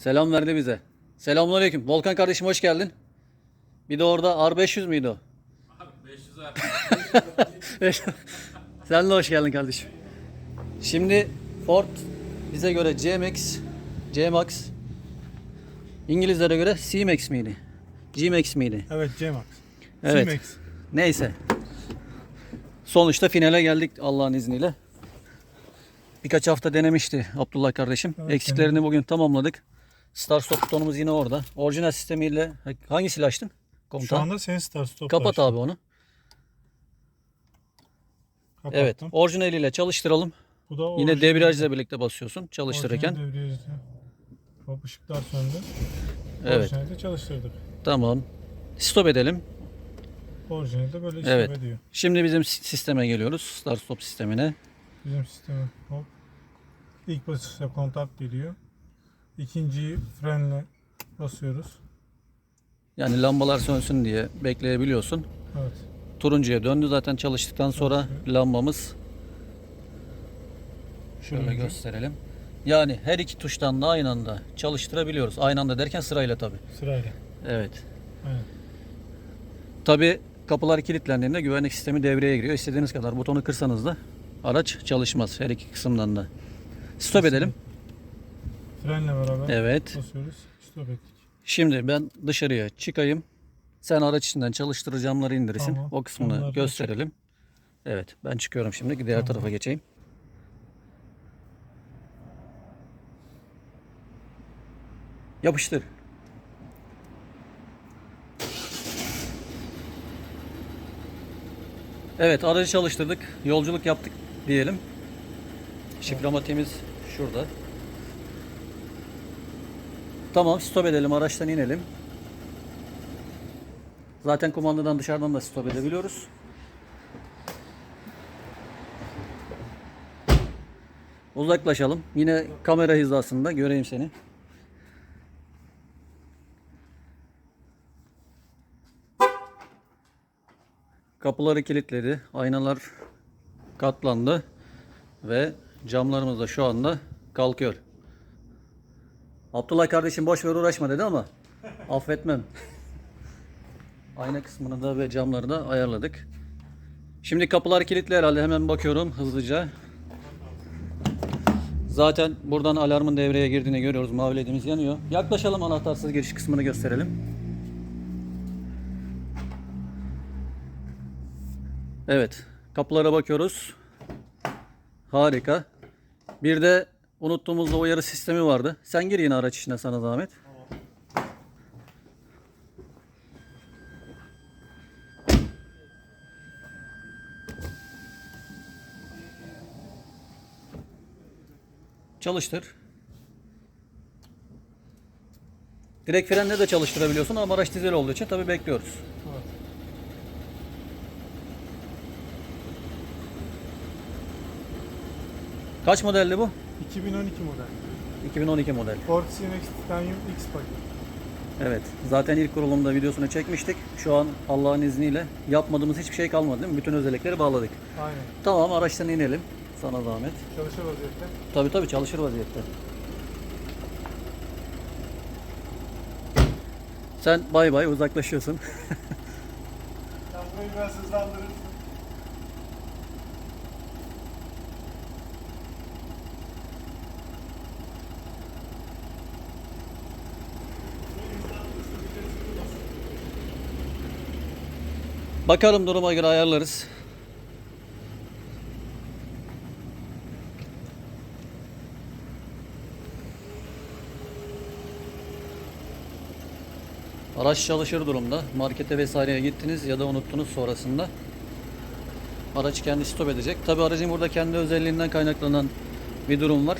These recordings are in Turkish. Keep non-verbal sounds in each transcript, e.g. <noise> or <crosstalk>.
Selam verdi bize. Selamünaleyküm. Volkan kardeşim hoş geldin. Bir de orada R500 müydü o? 500 abi. <laughs> Sen de hoş geldin kardeşim. Şimdi Ford bize göre C-Max, C-Max, İngilizlere göre C-Max miydi? G-Max miydi? Evet C-Max. Evet. C-Max. Neyse. Sonuçta finale geldik Allah'ın izniyle. Birkaç hafta denemişti Abdullah kardeşim. Evet, Eksiklerini bugün tamamladık. Start stop butonumuz yine orada. Orijinal sistemiyle hangisiyle açtın? Şu Komutan. anda senin start stop Kapat abi onu. Kapattım. Evet. Orijinaliyle çalıştıralım. Bu da Yine debriyajla birlikte basıyorsun çalıştırırken. Hop ışıklar söndü. Evet. Orijinalde çalıştırdık. Tamam. Stop edelim. Orijinalde böyle Evet. işlem ediyor. Şimdi bizim si- sisteme geliyoruz. Start stop sistemine. Bizim sistemi hop. İlk basışta kontak geliyor. İkinciyi frenle basıyoruz. Yani lambalar sönsün diye bekleyebiliyorsun. Evet. Turuncuya döndü zaten çalıştıktan sonra lambamız şöyle Turuncu. gösterelim. Yani her iki tuştan da aynı anda çalıştırabiliyoruz. Aynı anda derken sırayla tabi. Sırayla. Evet. Evet. Tabi kapılar kilitlendiğinde güvenlik sistemi devreye giriyor. İstediğiniz kadar butonu kırsanız da araç çalışmaz her iki kısımdan da. Stop edelim. Frenle beraber Evet. basıyoruz. Stop ettik. Şimdi ben dışarıya çıkayım. Sen araç içinden çalıştırı camları indirirsin. Tamam. O kısmını da gösterelim. Evet ben çıkıyorum şimdi. Diğer tarafa geçeyim. Yapıştır. Evet aracı çalıştırdık. Yolculuk yaptık diyelim. Şiframatiğimiz şurada. Tamam stop edelim araçtan inelim. Zaten kumandadan dışarıdan da stop edebiliyoruz. Uzaklaşalım. Yine kamera hizasında göreyim seni. Kapıları kilitledi. Aynalar katlandı. Ve camlarımız da şu anda kalkıyor. Abdullah kardeşim boş ver uğraşma dedi ama affetmem. Ayna kısmını da ve camları da ayarladık. Şimdi kapılar kilitli herhalde. Hemen bakıyorum hızlıca. Zaten buradan alarmın devreye girdiğini görüyoruz. Mavi ledimiz yanıyor. Yaklaşalım anahtarsız giriş kısmını gösterelim. Evet. Kapılara bakıyoruz. Harika. Bir de unuttuğumuzda uyarı sistemi vardı. Sen gir yine araç içine sana zahmet. Çalıştır. Direkt frenle de çalıştırabiliyorsun ama araç dizel olduğu için tabi bekliyoruz. Kaç modelli bu? 2012 model. 2012 model. Ford C-Max Titanium X paket. Evet. Zaten ilk kurulumda videosunu çekmiştik. Şu an Allah'ın izniyle yapmadığımız hiçbir şey kalmadı değil mi? Bütün özellikleri bağladık. Aynen. Tamam araçtan inelim. Sana zahmet. Çalışır vaziyette. Tabi tabi çalışır vaziyette. Sen bay bay uzaklaşıyorsun. <laughs> Burayı biraz hızlandırırsın. Bakalım duruma göre ayarlarız. Araç çalışır durumda. Markete vesaireye gittiniz ya da unuttunuz sonrasında. Araç kendi stop edecek. Tabi aracın burada kendi özelliğinden kaynaklanan bir durum var.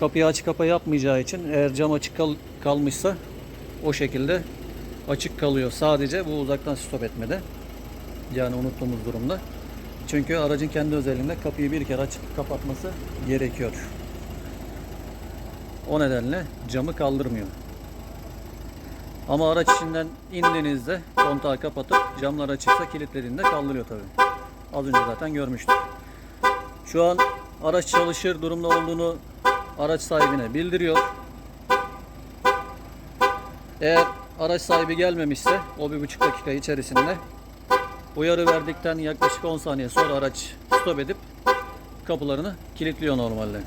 Kapıyı aç kapa yapmayacağı için eğer cam açık kal- kalmışsa o şekilde açık kalıyor. Sadece bu uzaktan stop etmede. Yani unuttuğumuz durumda. Çünkü aracın kendi özelliğinde kapıyı bir kere açıp kapatması gerekiyor. O nedenle camı kaldırmıyor. Ama araç içinden indiğinizde kontağı kapatıp camlar açıksa kilitlediğinde kaldırıyor tabi. Az önce zaten görmüştük. Şu an araç çalışır durumda olduğunu araç sahibine bildiriyor. Eğer araç sahibi gelmemişse o bir buçuk dakika içerisinde uyarı verdikten yaklaşık 10 saniye sonra araç stop edip kapılarını kilitliyor normalde.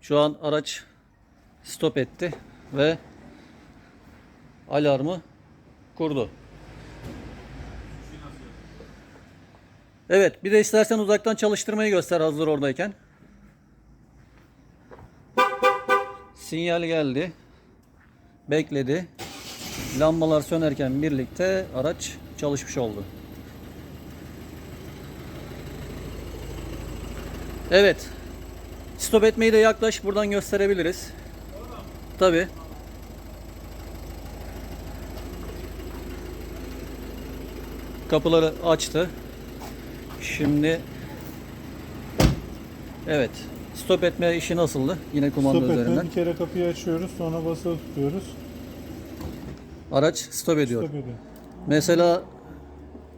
Şu an araç stop etti ve alarmı kurdu. Evet, bir de istersen uzaktan çalıştırmayı göster hazır oradayken. Sinyal geldi. Bekledi. Lambalar sönerken birlikte araç çalışmış oldu. Evet. Stop etmeyi de yaklaş buradan gösterebiliriz. Tabi. Kapıları açtı. Şimdi Evet. Stop etme işi nasıldı? Yine kumanda Stop etme. üzerinden. Bir kere kapıyı açıyoruz. Sonra basılı tutuyoruz. Araç stop ediyor. Stop ediyor. Mesela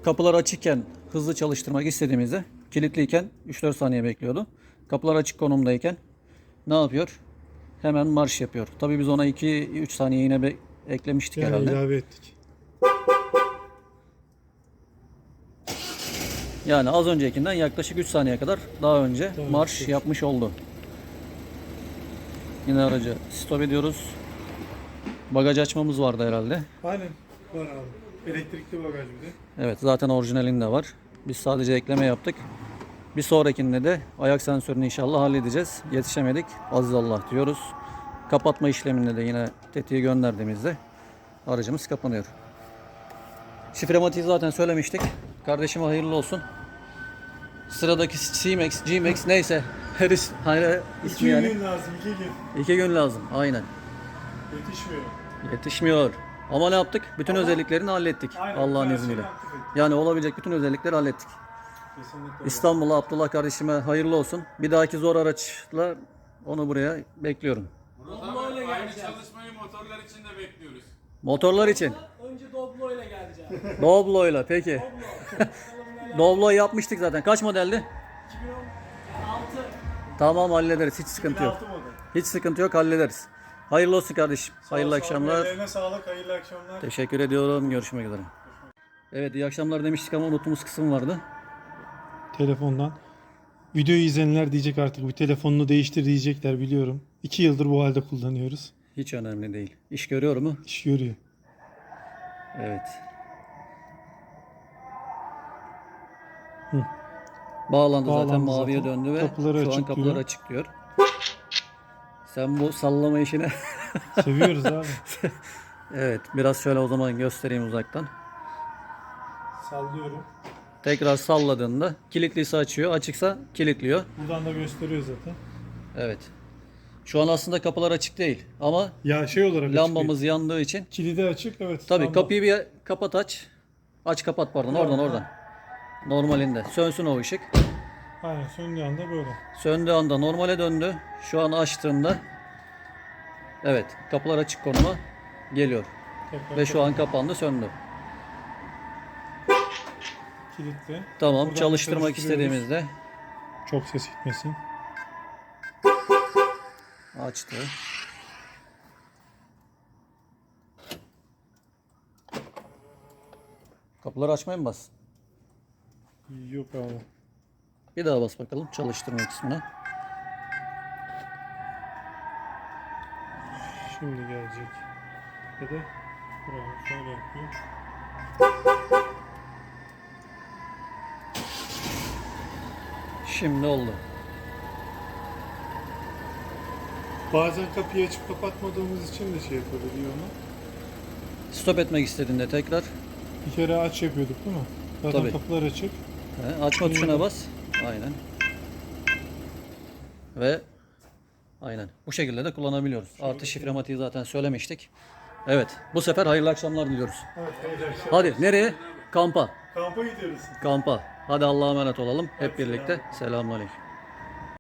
kapılar açıkken hızlı çalıştırmak istediğimizde kilitliyken 3-4 saniye bekliyordu. Kapılar açık konumdayken ne yapıyor? Hemen marş yapıyor. Tabii biz ona 2-3 saniye yine eklemiştik Yani herhalde. ilave ettik. Yani az öncekinden yaklaşık 3 saniye kadar daha önce Tamam, marş yapmış oldu. Yine aracı stop ediyoruz. Bagaj açmamız vardı herhalde. Aynen. Var abi. Elektrikli bagaj bir de. Evet zaten orijinalinde var. Biz sadece ekleme yaptık. Bir sonrakinde de ayak sensörünü inşallah halledeceğiz. Yetişemedik. Aziz Allah diyoruz. Kapatma işleminde de yine tetiği gönderdiğimizde aracımız kapanıyor. Şifrematiği zaten söylemiştik. Kardeşime hayırlı olsun. Sıradaki C-Max, G-Max neyse. Her is, hayır, ismi İki yani. gün lazım. iki gün. İki gün lazım. Aynen. Yetişmiyor. Yetişmiyor. Ama ne yaptık? Bütün özelliklerini hallettik. Aynen, Allah'ın izniyle. ettik. Yani olabilecek bütün özellikleri hallettik. Kesinlikle. öyle. İstanbul'a Abdullah kardeşime hayırlı olsun. Bir dahaki zor araçla onu buraya bekliyorum. Murat abi aynı çalışmayı motorlar için de bekliyoruz. Motorlar için. Önce Doblo ile geleceğim. Doblo'yla peki. Doblo. <laughs> Doblo yapmıştık zaten. Kaç modeldi? 2016. Tamam hallederiz. Hiç sıkıntı yok. 2006 model. Hiç sıkıntı yok hallederiz. Hayırlı olsun kardeşim. Hayırlı Sağ akşamlar. Ellerine sağlık. Hayırlı akşamlar. Teşekkür ediyorum. Görüşmek üzere. Evet iyi akşamlar demiştik ama unuttuğumuz kısım vardı. Telefondan. Videoyu izleyenler diyecek artık bu telefonunu değiştir diyecekler biliyorum. İki yıldır bu halde kullanıyoruz. Hiç önemli değil. İş görüyor mu? İş görüyor. Evet. Hı. Bağlandı, zaten Bağlandı maviye zaten. döndü ve Kapıları şu an kapılar diyor. açık diyor. Sen bu sallama işini <laughs> Seviyoruz abi. evet biraz şöyle o zaman göstereyim uzaktan. Sallıyorum. Tekrar salladığında kilitliyse açıyor, açıksa kilitliyor. Buradan da gösteriyor zaten. Evet. Şu an aslında kapılar açık değil ama Ya şey olarak lambamız yandığı için kilidi açık evet. tabii lamba. kapıyı bir kapat aç. Aç kapat pardon oradan oradan. Normalinde. Sönsün o ışık. Aynen söndüğü anda böyle. Söndüğü anda normale döndü. Şu an açtığında evet kapılar açık konuma geliyor. Tekrar Ve şu an kapandı söndü. kilitli. Tamam Buradan çalıştırmak istediğimizde Çok ses gitmesin. açtı. Kapıları açmaya mı bas? Yok abi. Bir daha bas bakalım çalıştırma kısmına. Şimdi gelecek. Ya da bravo şöyle yapıyor. Şimdi oldu. Bazen kapıyı açıp kapatmadığımız için de şey yapabiliyor onu. Stop etmek istediğinde tekrar Bir kere aç yapıyorduk değil mi? Zaten Tabii. kapılar açık. Açma tuşuna bas. Aynen. Ve aynen bu şekilde de kullanabiliyoruz. Artı şifrematiği zaten söylemiştik. Evet bu sefer hayırlı akşamlar diliyoruz. Evet, hayırlı Hadi nereye? Kampa. Kampa gidiyoruz. Kampa. Hadi Allah'a emanet olalım hep birlikte. Selamünaleyküm.